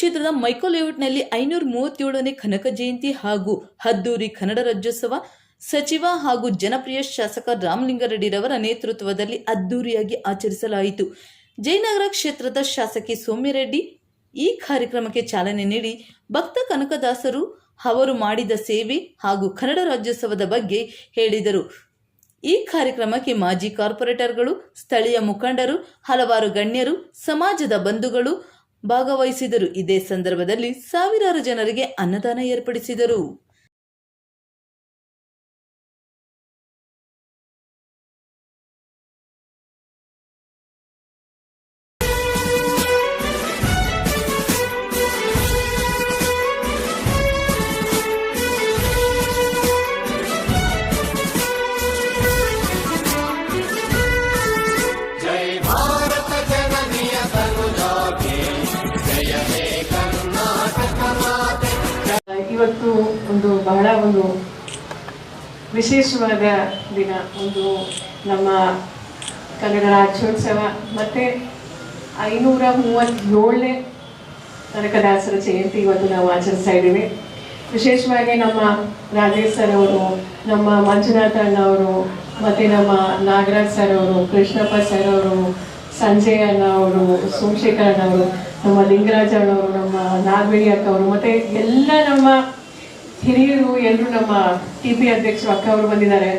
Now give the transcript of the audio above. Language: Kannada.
ಕ್ಷೇತ್ರದ ಮೈಕೋ ಲೇಔಟ್ನಲ್ಲಿ ಐನೂರ ಮೂವತ್ತೇಳನೇ ಕನಕ ಜಯಂತಿ ಹಾಗೂ ಹದ್ದೂರಿ ಕನ್ನಡ ರಾಜ್ಯೋತ್ಸವ ಸಚಿವ ಹಾಗೂ ಜನಪ್ರಿಯ ಶಾಸಕ ರಾಮಲಿಂಗಾರೆಡ್ಡಿರವರ ನೇತೃತ್ವದಲ್ಲಿ ಅದ್ದೂರಿಯಾಗಿ ಆಚರಿಸಲಾಯಿತು. ಜಯನಗರ ಕ್ಷೇತ್ರದ ಶಾಸಕಿ ಸೌಮ್ಯರೆಡ್ಡಿ ಈ ಕಾರ್ಯಕ್ರಮಕ್ಕೆ ಚಾಲನೆ ನೀಡಿ ಭಕ್ತ ಕನಕದಾಸರು ಅವರು ಮಾಡಿದ ಸೇವೆ ಹಾಗೂ ಕನ್ನಡ ರಾಜ್ಯೋತ್ಸವದ ಬಗ್ಗೆ ಹೇಳಿದರು. ಈ ಕಾರ್ಯಕ್ರಮಕ್ಕೆ ಮಾಜಿ ಕಾರ್ಪೊರೇಟರ್ಗಳು, ಸ್ಥಳೀಯ ಮುಖಂಡರು, ಹಲವಾರು ಗಣ್ಯರು, ಸಮಾಜದ ಬಂಧುಗಳು ಭಾಗವಹಿಸಿದರು. ಇದೇ ಸಂದರ್ಭದಲ್ಲಿ ಸಾವಿರಾರು ಜನರಿಗೆ ಅನ್ನದಾನ ಏರ್ಪಡಿಸಿದರು. ಇವತ್ತು ಒಂದು ಬಹಳ ಒಂದು ವಿಶೇಷವಾದ ದಿನ. ಒಂದು ನಮ್ಮ ಕನ್ನಡ ರಾಜ್ಯೋತ್ಸವ ಮತ್ತು ಐನೂರ ಮೂವತ್ತೇಳನೇ ಕನಕದಾಸರ ಜಯಂತಿ ಇವತ್ತು ನಾವು ಆಚರಿಸ್ತಾ ಇದ್ದೀವಿ. ವಿಶೇಷವಾಗಿ ನಮ್ಮ ರಾಜೇಶ್ ಸರ್ ಅವರು, ನಮ್ಮ ಮಂಜುನಾಥ ಅಣ್ಣ ಅವರು, ಮತ್ತು ನಮ್ಮ ನಾಗರಾಜ್ ಸರ್ ಅವರು, ಕೃಷ್ಣಪ್ಪ ಸರ್ ಅವರು, ಸಂಜಯ್ ಅಣ್ಣ ಅವರು, ಸೋಮಶೇಖರ್ ಅಣ್ಣ ಅವರು, ನಮ್ಮ ಲಿಂಗರಾಜ್ ಅಣ್ಣ ಅವರು ನಮ್ಮ ನಾಗವೇಣಿ ಅಕ್ಕ ಅವರು ಮತ್ತೆ ಎಲ್ಲ ನಮ್ಮ ಹಿರಿಯರು ಎಲ್ಲರೂ ನಮ್ಮ ಟಿ ಪಿ ಅಧ್ಯಕ್ಷರು ಅಕ್ಕ ಅವರು ಬಂದಿದ್ದಾರೆ.